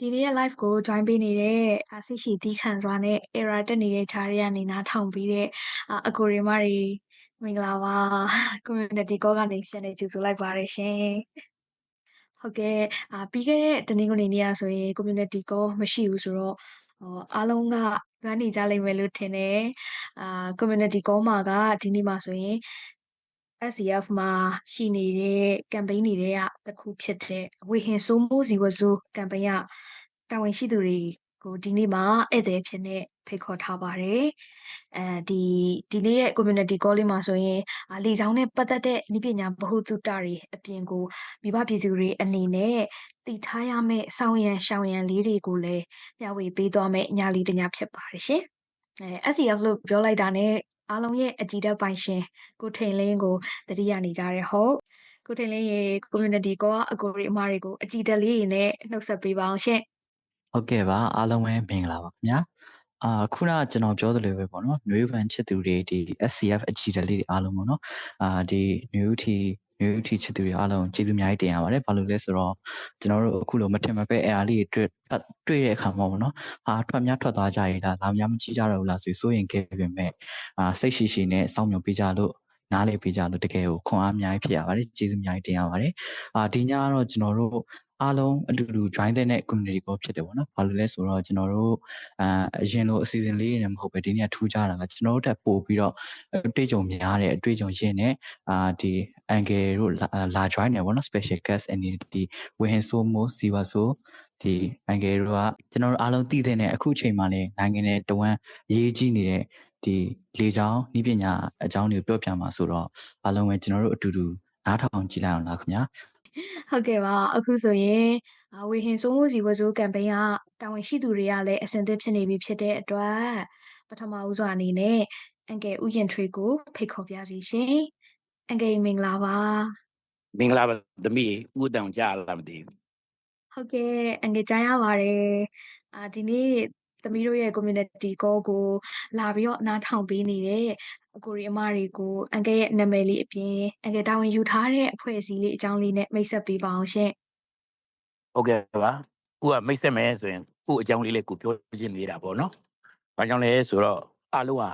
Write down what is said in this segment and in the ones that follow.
ဒီနေ့ရဲ့ live ကို join ပေးနေတဲ့အာစိတ်ရှိတီးခံစွာနဲ့ error တက်နေတဲ့ခြားရကနေနားထောင်ပြီးတဲ့အအကိုရီမတွေမင်္ဂလာပါ community call ကနေပြန်နေကြိုဆိုလိုက်ပါတယ်ရှင်ဟုတ်ကဲ့အာပြီးခဲ့တဲ့တနင်္ဂနွေနေ့ကဆိုရင် community call မရှိဘူးဆိုတော့ဟောအားလုံးကလွမ်းနေကြလိမ့်မယ်လို့ထင်တယ်အာ community call မှာကဒီနေ့မှာဆိုရင် SCF မှာရှိနေတဲ့ campaign တွေကတစ်ခုဖြစ်တဲ့ဝေဟင်စိုးမိုးစီဝဇို campaign ကတာဝန်ရှိသူတွေကိုဒီနေ့မှာဧည့်သည်ဖြစ်နေဖိတ်ခေါ်ထားပါတယ်။အဲဒီဒီနေ့ရဲ့ community call လေးမှာဆိုရင်အာလေချောင်းနဲ့ပတ်သက်တဲ့ဤပညာဗဟုသုတတွေအပြင်ကိုမိဘပြည်သူတွေအနေနဲ့တည်ထားရမယ့်စောင့်ရန်ရှောင်ရန်လေးတွေကိုလည်းမျှဝေပေးသွားမယ့်ညလေးတစ်ညဖြစ်ပါတယ်ရှင်။အဲ SCF လို့ပြောလိုက်တာနဲ့ အားလုံးရဲ့အကြည်ဓာတ်ပိုင်ရှင်ကိုထိန်လင်းကိုတတိယနေကြတဲ့ဟုတ်ကိုထိန်လင်းရေ community ကအကိုရီအမတွေကိုအကြည်ဓာတ်လေးတွေနဲ့နှုတ်ဆက်ပေးပါအောင်ရှင်ဟုတ်ကဲ့ပါအားလုံးပဲမင်္ဂလာပါခင်ဗျာအာခုနကျွန်တော်ပြောသလိုပဲပေါ့နော်နွေဗန်ချစ်သူတွေဒီ SCF အကြီးတလေးတွေအားလုံးပေါ့နော်အာဒီ new t new t ချစ်သူတွေအားလုံးကျေးဇူးအများကြီးတင်ရပါတယ်ဘာလို့လဲဆိုတော့ကျွန်တော်တို့အခုလိုမထင်မပဲအဲ့အားလေးတွေတွေ့တွေ့တဲ့အခါမှာပေါ့နော်အာထွက်များထွက်သွားကြရလားလာများမကြည့်ကြတော့ဘူးလားဆိုစိုးရင်ခဲ့ပြင်မဲ့အာစိတ်ရှိရှိနဲ့စောင့်မျှော်ပေးကြလို့ နားလေပေးကြလို့တကယ်ကိုခွန်အားအများကြီးဖြစ်ရပါတယ်ကျေးဇူးအများကြီးတင်ရပါတယ်အာဒီညကတော့ကျွန်တော်တို့အားလုံးအတူတူ join တဲ့ community call ဖြစ်တယ်ပေါ့နော်။ဘာလို့လဲဆိုတော့ကျွန်တော်တို့အာအရင်လိုအစီအစဉ်လေးတွေနဲ့မဟုတ်ပဲဒီနေ့ထူးခြားတာကကျွန်တော်တို့တက်ပို့ပြီးတော့အတွေ့အကြုံများတဲ့အတွေ့အကြုံရင်းနဲ့အာဒီ angle တို့လာ join နေပေါ့နော် special guest အနေနဲ့ဒီဝဟင်ဆိုးမိုးစီဝါဆိုဒီ angle တို့ကကျွန်တော်တို့အားလုံးသိတဲ့အခုအချိန်မှာလည်းနိုင်ငံနဲ့တဝမ်းရေးကြီးနေတဲ့ ဒီလေချောင်းဤပညာအကြောင်းတွေကိုပြောပြမှာဆိုတော့အားလုံးပဲကျွန်တော်တို့အတူတူနားထောင်ကြည့်လိုက်အောင်လားခင်ဗျာဟုတ်ကဲ့ပါအခုဆိုရင်ဝေဟင်စိုးမိုးစီဝဇိုးကမ်ပိန်းကတာဝန်ရှိသူတွေကလည်းအစဉ်သစ်ဖြစ်နေပြီဖြစ်တဲ့အတွက်ပထမဦးစွာအနေနဲ့အန်ကယ်ဥယျာဉ်ထွေးကိုဖိတ်ခေါ်ပြစီရှင်အန်ကယ်မင်္ဂလာပါမင်္ဂလာပါသမီးဥတောင်ကြားလာမသိဘူးဟုတ်ကဲ့အန်ကယ်ကြားရပါတယ်အာဒီနေ့ သမီးတို့ရဲ့ community call ကိုလာပြီးတော့နားထောင်ပေးနေတဲ့အကိုရီအမတွေကိုအန်ကယ်ရဲ့နာမည်လေးအပြင်အန်ကယ်တာဝန်ယူထားတဲ့အဖွဲ့အစည်းလေးအကြောင်းလေးနဲ့မိတ်ဆက်ပေးပါအောင်ရှင်ဟုတ်ကဲ့ပါခုကမိတ်ဆက်မယ်ဆိုရင်ခုအကြောင်းလေးလေးကိုပြောချင်နေတာပေါ့နော်။ဘာကြောင့်လဲဆိုတော့အလုံးက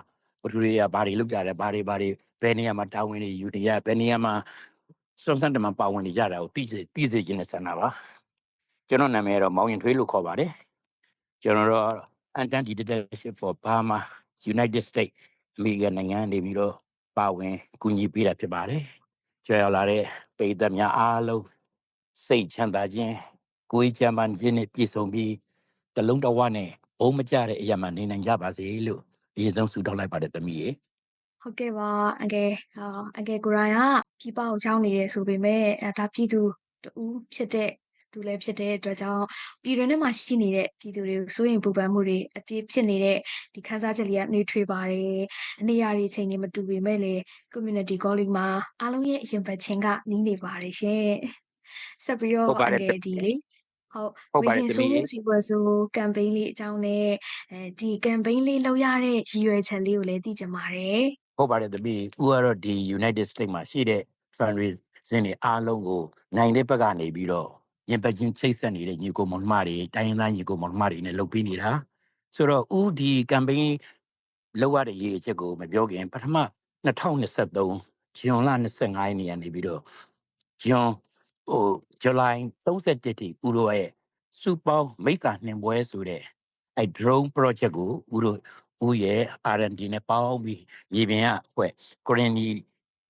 ဘသူတွေကဘာတွေလုပ်ကြတယ်ဘာတွေဘာတွေဘယ်နေရာမှာတာဝန်တွေယူနေရဘယ်နေရာမှာစွမ်းစမ်းတမပါဝင်နေကြတာကိုသိစေသိစေခြင်းနဲ့ဆန္ဒပါကျွန်တော်နာမည်ကတော့မောင်ရင်ထွေးလို့ခေါ်ပါတယ်ကျွန်တော်တော့ Anti Dictatorship for Burma United States အမေရိကန်နိုင်ငံနေပြီးတော့ပါဝင်ကူညီပေးတာဖြစ်ပါတယ်ကြွယ်ရောက်လာတဲ့ပြည်သက်များအားလုံးစိတ်ချမ်းသာခြင်းကိုယ်ချမ်းသာခြင်းနဲ့ပြည့်စုံပြီးတလုံးတဝနဲ့ဘုံမကြတဲ့အရာမှနေနိုင်ကြပါစေလို့အရေးဆုံးဆုတောင်းလိုက်ပါတယ်သမီးရေဟုတ်ကဲ့ပါအကယ်အာအကယ်ကိုရိုင်းကပြပကိုရောက်နေတယ်ဆိုပေမဲ့အဲဒါပြည်သူတူဖြစ်တဲ့ သူလည်းဖြစ်တဲ့အတွက်ကြောင့်ပြည်တွင်းထဲမှာရှိနေတဲ့ပြည်သူတွေကိုစိုးရိမ်ပူပန်မှုတွေအပြည့်ဖြစ်နေတဲ့ဒီခန်းစားချက်လေးကနေထွေးပါတယ်အနေရာတွေချိန်တွေမတူပေမဲ့လေ community calling မှာအားလုံးရဲ့အရင်ဘက်ချင်းကနီးနေပါတယ်ရှင်ဆက်ပြီးတော့အငယ်ဒီလေဟုတ်ဝေဟင်ဆိုးမှုစီပွဲဆို campaign လေးအကြောင်းနဲ့အဲဒီ campaign လေးလုပ်ရတဲ့ရည်ရွယ်ချက်လေးကိုလည်းသိကြပါတယ်ဟုတ်ပါတယ်တပည့်ဥကတော့ဒီ United States မှာရှိတဲ့ fundraising တွေအားလုံးကိုနိုင်တဲ့ဘက်ကနေပြီးတော့ ရင်ပတ်ချင်းချိတ်ဆက်နေတဲ့ညီကိုမောင်နှမတွေတိုင်းရင်းသားညီကိုမောင်နှမတွေနဲ့လုပ်ပြီးနေတာဆိုတော့ဥဒီ campaign လောက်ရတဲ့ရည်အချက်ကိုမပြောခင်ပထမ2023ဂျွန်လ25ရက်နေ့ကနေပြီးတော့ဂျွန်ဟိုဇူလိုင်31တိဥရောရဲ့စူပေါင်းမိစ္ဆာနှင်ပွဲဆိုတဲ့အဲ drone project ကိုဥရောဥရဲ့ R&D နဲ့ပေါင်းပြီးမြေပြင်ကအဖွဲ့ Korean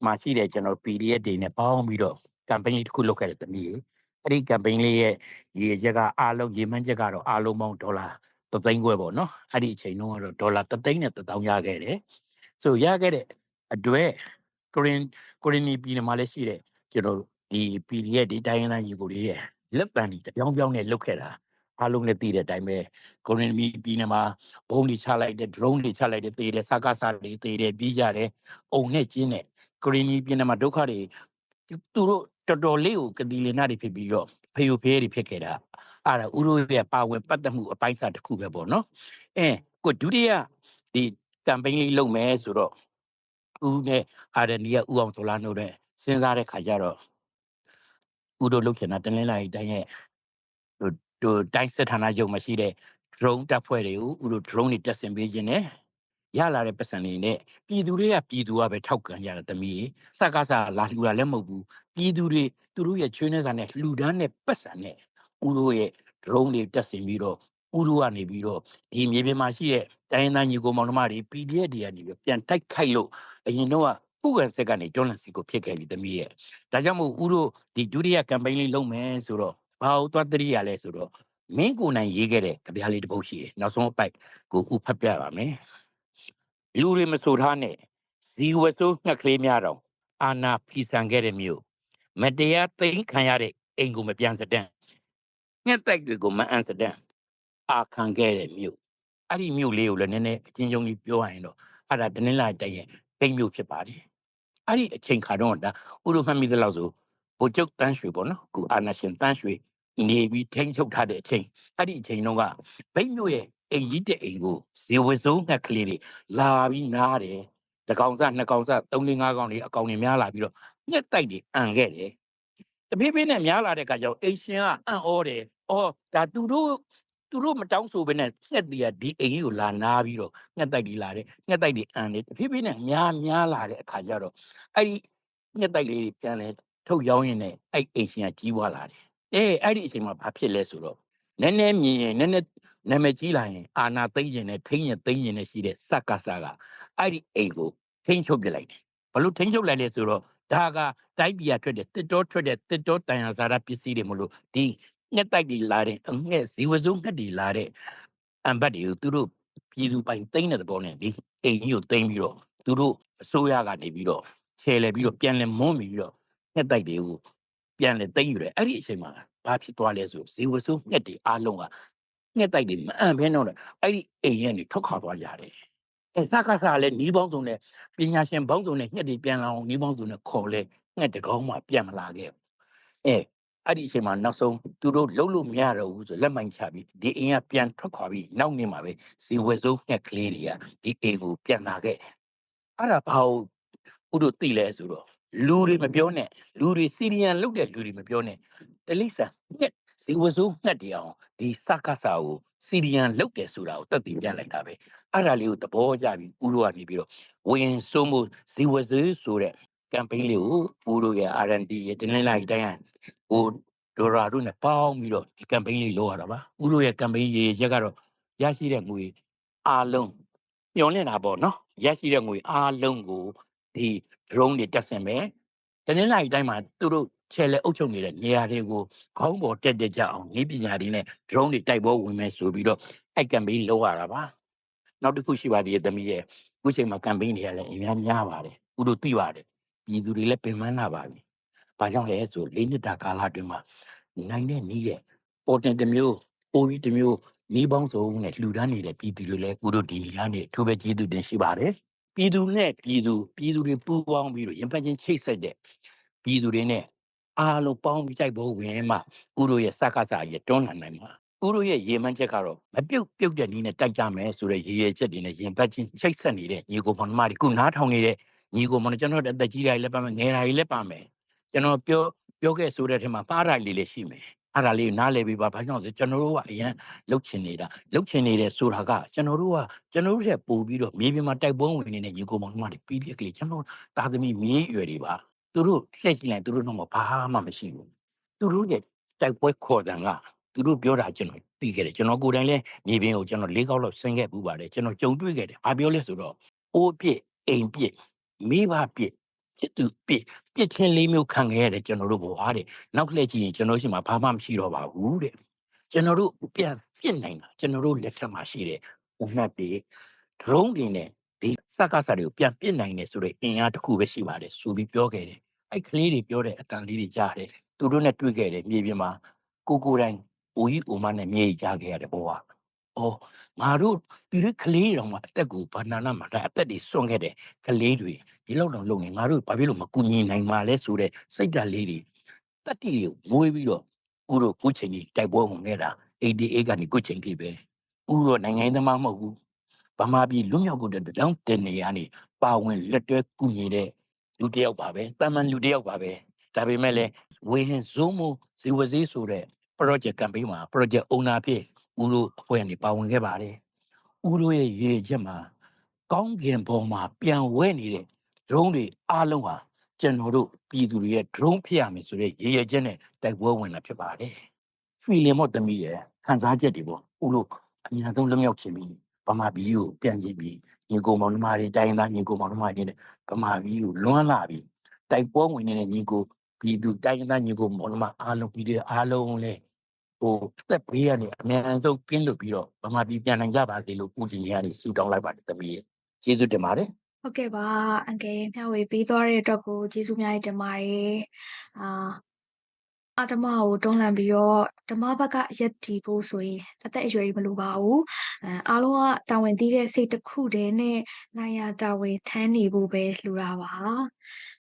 မှာရှိတဲ့ကျွန်တော် PDF တွေနဲ့ပေါင်းပြီးတော့ campaign တစ်ခုလုပ်ခဲ့တဲ့တနည်း အဲ့ဒီ campaign လေးရဲ့ရည်ရက်ကအားလုံးရေမှန်းချက်ကတော့အားလုံးပေါင်းဒေါ်လာသသိန်းခွဲပေါ့နော်အဲ့ဒီအချိန်တုန်းကတော့ဒေါ်လာသသိန်းနဲ့တောင်ရခဲ့တယ်ဆိုရခဲ့တဲ့အတွက်ကိုရင်ကိုရင်နီပြည်နယ်မှာလည်းရှိတဲ့ကျွန်တော်ဒီ PDF ဒီတိုင်းရင်းသားညီကိုလေးရဲ့လက်ပံဒီတပြောင်းပြောင်းနဲ့လုတ်ခဲ့တာအားလုံးလည်းသိတဲ့အတိုင်းပဲကိုရင်နီပြည်နယ်မှာဘုံတွေချလိုက်တဲ့ drone တွေချလိုက်တဲ့တေးတယ်စကားစားတွေတေးတယ်ပြီးကြတယ်အုံနဲ့ကျင်းတဲ့ကိုရင်နီပြည်နယ်မှာဒုက္ခတွေ သူတို့တော်တော်လေးကိုကတိလင်နာတွေဖြစ်ပြီးတော့ဖေယိုဖေးတွေဖြစ်ခဲ့တာအဲ့ဒါဥရောရဲ့ပါဝင်ပတ်သက်မှုအပိုင်းစားတစ်ခုပဲပေါ့နော်အဲကိုဒုတိယဒီ campaign လေးလုပ်မယ်ဆိုတော့ဦးနဲ့အာရနီကဦးအောင်ဆိုလာတို့နဲ့စဉ်းစားတဲ့ခါကျတော့ဦးတို့လုပ်ချင်တာတလင်းလာတိုင်းရဲ့တို့တိုင်းစစ်ဌာနချုပ်မှာရှိတဲ့ drone တပ်ဖွဲ့တွေကိုဥတို့ drone တွေတက်ဆင်ပေးခြင်းနဲ့ ရလာတဲ့ပတ်စံတွေနဲ့ပြည်သူတွေကပြည်သူကပဲထောက်ကန်ကြတာတမီးစကားစားလာလှူတာလည်းမဟုတ်ဘူးပြည်သူတွေသူတို့ရဲ့ချွေးနှဲစာနဲ့လှူဒန်းတဲ့ပတ်စံနဲ့ဥတို့ရဲ့ drone တွေတက်ဆင်ပြီးတော့ဥတို့ကနေပြီးတော့ဒီမြေပြင်မှာရှိတဲ့တိုင်းရင်းသားညီကိုမောင်နှမတွေ PDF တွေကနေပြီးပြန်တိုက်ခိုက်လို့အရင်တော့ကဥက္ကဋ္ဌဆက်ကနေတွန်းလှန်စီကိုဖြစ်ခဲ့ပြီတမီးရဲ့ဒါကြောင့်မို့ဥတို့ဒီဒုတိယ campaign လေးလုပ်မယ်ဆိုတော့ဘာလို့သွားတရိရလဲဆိုတော့မင်းကိုယ်နိုင်ရေးခဲ့တဲ့ကြပြားလေးတစ်ပုဒ်ရှိတယ်နောက်ဆုံးအပိုက်ကိုဥဖတ်ပြပါမယ် လူတွေမဆိုထားနဲ့ဇီဝဆိုးငှက်ကလေးများတော့အာနာဖီဆန်ခဲ့တဲ့မြို့မတရားသိမ်းခံရတဲ့အိမ်ကိုမပြန်စတဲ့ငှက်တိုက်တွေကိုမအန်စတဲ့အာခံခဲ့တဲ့မြို့အဲ့ဒီမြို့လေးကိုလည်းနည်းနည်းအချင်းချင်းကြီးပြောရရင်တော့အဲ့ဒါတနင်္လာတိုက်ရဲ့ပိတ်မြို့ဖြစ်ပါတယ်အဲ့ဒီအချိန်ခါတော့ဒါဥရုမှတ်မိသလောက်ဆိုဘိုလ်ချုပ်တန်းရွှေပေါ့နော်ခုအာနာရှင်တန်းရွှေနေပြီးထိန်းချုပ်ထားတဲ့အချိန်အဲ့ဒီအချိန်တုန်းကဘိတ်မြို့ရဲ့ အိမ်ကြီးတဲ့အိမ်ကိုဇေဝစုံးငှက်ကလေးတွေလာပြီးနားတယ်တကောင်စနှစ်ကောင်စသုံးလေးငါးကောင်လေးအကောင်တွေများလာပြီးတော့ညက်တိုက်တွေအန်ခဲ့တယ်တဖြည်းဖြည်းနဲ့များလာတဲ့အခါကျတော့အိမ်ရှင်ကအံ့ဩတယ်အော်ဒါသူတို့သူတို့မတောင်းဆိုဘဲနဲ့ညက်တည်းကဒီအိမ်ကြီးကိုလာနားပြီးတော့ညက်တိုက်တွေလာတယ်ညက်တိုက်တွေအန်တယ်တဖြည်းဖြည်းနဲ့များများလာတဲ့အခါကျတော့အဲ့ဒီညက်တိုက်လေးတွေပြန်လဲထုတ်ရောင်းရင်လည်းအဲ့အိမ်ရှင်ကကြီးွားလာတယ်အဲအဲ့ဒီအချိန်မှာဘာဖြစ်လဲဆိုတော့နည်းနည်းမြင်ရင်နည်းနည်း နာမည်ကြီးလာရင်အာနာသိမ့်ရင်နဲ့ထိမ့်ရင်သိမ့်ရင်နဲ့ရှိတဲ့စက္ကစကအဲ့ဒီအိမ်ကိုထိမ့်ချုပ်ပြလိုက်တယ်ဘလို့ထိမ့်ချုပ်လိုက်လဲဆိုတော့ဒါကတိုက်ပြည်ကထွက်တဲ့တစ်တော်ထွက်တဲ့တစ်တော်တန်ရာဇာရပစ္စည်းတွေမလို့ဒီငှက်တိုက်တွေလာတဲ့အငှက်ဇီဝစုံငှက်တွေလာတဲ့အံဘတ်တွေကိုသူတို့ပြည်သူပိုင်သိမ့်တဲ့သဘောနဲ့ဒီအိမ်ကြီးကိုသိမ့်ပြီးတော့သူတို့အစိုးရကနေပြီးတော့ခြေလဲပြီးတော့ပြန်လဲမွန်းပြီးတော့ငှက်တိုက်တွေကိုပြန်လဲသိမ့်ယူတယ်အဲ့ဒီအချိန်မှာဘာဖြစ်သွားလဲဆိုဇီဝစုံငှက်တွေအားလုံးက ငှက်တိုက်တွေမအံ့ဘဲတော့လေအဲ့ဒီအိမ်ရဲ့နေထွက်ခွာသွားကြတယ်အဲစကားစားလဲနီးပေါင်းစုံနဲ့ပညာရှင်ပေါင်းစုံနဲ့ငှက်တွေပြန်လာအောင်နီးပေါင်းစုံနဲ့ခေါ်လဲငှက်တကောင်းမှပြန်မလာခဲ့ဘူးအဲအဲ့ဒီအချိန်မှာနောက်ဆုံးသူတို့လှုပ်လို့မရတော့ဘူးဆိုလက်မိုင်းချပြီးဒီအိမ်ကပြန်ထွက်ခွာပြီးနောက်နေ့မှာပဲဇီဝစုံငှက်ကလေးတွေကဒီအိမ်ကိုပြန်လာခဲ့တယ်အဲ့ဒါဘာလို့ဥတို့သိလဲဆိုတော့လူတွေမပြောနဲ့လူတွေစီရီယန်လုတ်တဲ့လူတွေမပြောနဲ့တလိษံငှက် ဇီဝစုံငှက်တွေအောင်ဒီစကားစာကိုစီရီယန်လုတ်တယ်ဆိုတာကိုတက်တည်ပြလိုက်တာပဲအဲ့ဒါလေးကိုသဘောကျပြီးဥတို့ကနေပြီးတော့ဝင်စုံမှုဇီဝစုံဆိုတဲ့ campaign လေးကိုဥတို့ရဲ့ R&D ရဲ့တင်းလင်းလိုက်တိုင်းဟိုဒေါ်ရာတို့နဲ့ပေါင်းပြီးတော့ဒီ campaign လေးလုပ်ရတာပါဥတို့ရဲ့ campaign ရေရက်ကတော့ရရှိတဲ့ငွေအားလုံးညှော်နေတာပေါ့နော်ရရှိတဲ့ငွေအားလုံးကိုဒီ drone တွေတက်ဆင်မယ်တင်းလင်းလိုက်တိုင်းမှာသူတို့ ချဲလဲအုပ်ချုပ်နေတဲ့နေရာတွေကိုခေါင်းပေါ်တက်တက်ကြအောင်ဤပညာတွေနဲ့ drone တွေတိုက်ပွဲဝင်မယ်ဆိုပြီးတော့အဲ့ campaign လုပ်ရတာပါနောက်တစ်ခုရှိပါသေးတယ်သမီးရဲ့အခုချိန်မှာ campaign တွေကလည်းအများများပါတယ်ဥတို့သိပါတယ်ပြည်သူတွေလည်းပင်ပန်းလာပါပြီဘာကြောင့်လဲဆိုလေးနှစ်တာကာလအတွင်းမှာနိုင်တဲ့နီးတဲ့ပေါ်တင်တစ်မျိုးပိုပြီးတစ်မျိုးနီးပေါင်းစုံနဲ့လှူဒန်းနေတဲ့ပြည်သူတွေလည်းဥတို့ဒီနေရာနေအထူးပဲကျေးဇူးတင်ရှိပါတယ်ပြည်သူနဲ့ပြည်သူပြည်သူတွေပူးပေါင်းပြီးတော့ရင်ဖက်ချင်းချိတ်ဆက်တဲ့ပြည်သူတွေနဲ့ အားလုံးပေါင်းပြီးတိုက်ဖို့ဝင်မှဥတို့ရဲ့စကားစာရဲ့တွန်းလှန်နိုင်မှာဥတို့ရဲ့ရေမှန်းချက်ကတော့မပြုတ်ပြုတ်တဲ့နည်းနဲ့တိုက်ကြမယ်ဆိုတဲ့ရေရချက်တွေနဲ့ရင်ဖက်ချင်းချိတ်ဆက်နေတဲ့ညီကိုဖောင်နှမတွေခုနားထောင်နေတဲ့ညီကိုမောင်ကျွန်တော်တို့အသက်ကြီးတာကြီးလည်းပါမယ်ငယ်တာကြီးလည်းပါမယ်ကျွန်တော်ပြောပြောခဲ့ဆိုတဲ့ထဲမှာပါးတာလေးလည်းရှိမယ်အဲ့ဒါလေးကိုနားလည်ပြီးပါဘာကြောင့်လဲဆိုကျွန်တော်တို့ကအရင်လှုပ်ချင်နေတာလှုပ်ချင်နေတဲ့ဆိုတာကကျွန်တော်တို့ကကျွန်တော်တို့ရဲ့ပို့ပြီးတော့မြေပြင်မှာတိုက်ပွဲဝင်နေတဲ့ညီကိုမောင်နှမတွေပြီးပြက်ကလေးကျွန်တော်တာသမီမြေးရွယ်တွေပါ သူတို့လှည့်ကြည့်လိုက်သူတို့တော့ဘာမှမရှိဘူးသူတို့ရဲ့တိုက်ပွဲခေါ်တယ်ကသူတို့ပြောတာကျွန်တော်ပြီးခဲ့တယ်ကျွန်တော်ကိုယ်တိုင်လည်းမြေပြင်ကိုကျွန်တော်လေးကောက်လောက်ဆင်းခဲ့ပူပါတယ်ကျွန်တော်ကြုံတွေ့ခဲ့တယ်ဘာပြောလဲဆိုတော့အိုးပြစ်အိမ်ပြစ်မိဘပြစ်စစ်သူပြစ်ပြစ်ချင်းလေးမျိုးခံခဲ့ရတယ်ကျွန်တော်တို့ဘဝတဲ့နောက်လှည့်ကြည့်ရင်ကျွန်တော်ရှိမှဘာမှမရှိတော့ပါဘူးတဲ့ကျွန်တော်တို့ပြန်ပြစ်နိုင်တာကျွန်တော်တို့လက်ထက်မှာရှိတဲ့ဥနတ်တွေ drone တွေနဲ့ ဒီစကားစာတွေကိုပြန်ပြစ်နိုင်တယ်ဆိုတဲ့အင်အားတစ်ခုပဲရှိပါတယ်ဆိုပြီးပြောခဲ့တယ်အဲ့ကလေးတွေပြောတဲ့အတန်လေးတွေကြားတယ်သူတို့နဲ့တွေ့ခဲ့တယ်မြေပြင်မှာကိုကိုယ်တိုင်အိုကြီးအိုမနဲ့မြေကြီးကြားခဲ့ရတယ်ဘဝအော်ငါတို့ဒီလိုကလေးတောင်မှအသက်ကိုဘာနာနာမှာဒါအသက်တွေစွန့်ခဲ့တယ်ကလေးတွေဒီလောက်တော့လုံနေငါတို့ဘာဖြစ်လို့မကူညီနိုင်မှာလဲဆိုတဲ့စိတ်ဓာတ်လေးတွေတက်တီတွေမွေးပြီးတော့ဥတို့ကုချိန်ကြီးတိုက်ပွဲဝင်ခဲ့တာ88ကနေကုချိန်ကြီးပဲဥတို့နိုင်ငံရေးသမားမဟုတ်ဘူး ဗမာပြည်လွတ်မြောက်ဖို့အတွက်တောင်းတင်နေရနေပါဝင်လက်တွဲကူညီတဲ့လူတစ်ယောက်ပါပဲတာမန်လူတစ်ယောက်ပါပဲဒါပေမဲ့လည်းဝေဟင်ဇုံးမဇီဝစည်းဆိုတဲ့ project campaign မှာ project owner ဖြစ်ဦးတို့အဖွဲ့ကနေပါဝင်ခဲ့ပါတယ်ဦးတို့ရဲ့ရည်ရွယ်ချက်မှာကောင်းကင်ဘုံမှာပြန်ဝဲနေတဲ့ drone တွေအားလုံးဟာကျွန်တော်တို့ပြည်သူတွေရဲ့ drone ဖြစ်ရမယ်ဆိုတဲ့ရည်ရွယ်ချက်နဲ့တိုက်ပွဲဝင်တာဖြစ်ပါတယ် feeling မော့တမီးရဲ့ခံစားချက်တွေပေါ့ဦးလို့အများဆုံးလွတ်မြောက်ခြင်းပြီး ဗမာပြည်ကိုပြန်ကြည့်ပြီးညီကိုမောင်နှမတွေတိုင်းရင်းသားညီကိုမောင်နှမတွေနဲ့ဗမာပြည်ကိုလွမ်းလာပြီးတိုက်ပွဲဝင်နေတဲ့ညီကိုပြည်သူတိုင်းရင်းသားညီကိုမောင်နှမအားလုံးပြည်တွေအားလုံးလဲဟိုတက်ပေးရနေအများဆုံးကင်းလွတ်ပြီးတော့ဗမာပြည်ပြန်နိုင်ကြပါစေလို့ကုတင်ကြီးကနေဆူတောင်းလိုက်ပါတယ်တမီးရဲ့ကျေးဇူးတင်ပါတယ်ဟုတ်ကဲ့ပါအန်ကယ်မျှဝေပေးသွားတဲ့အတွက်ကိုကျေးဇူးများတင်ပါတယ်အာ အတ္တမကိုတွန်းလှန်ပြီးတော့ဓမ္မဘက်ကရက်တီဖို့ဆိုရင်အသက်အရွယ်ကြီးမလိုပါဘူးအဲအားလုံးကတာဝန်သိတဲ့စိတ်တစ်ခုတည်းနဲ့နိုင်ရတာဝန်ထမ်းနေဖို့ပဲလိုတာပါ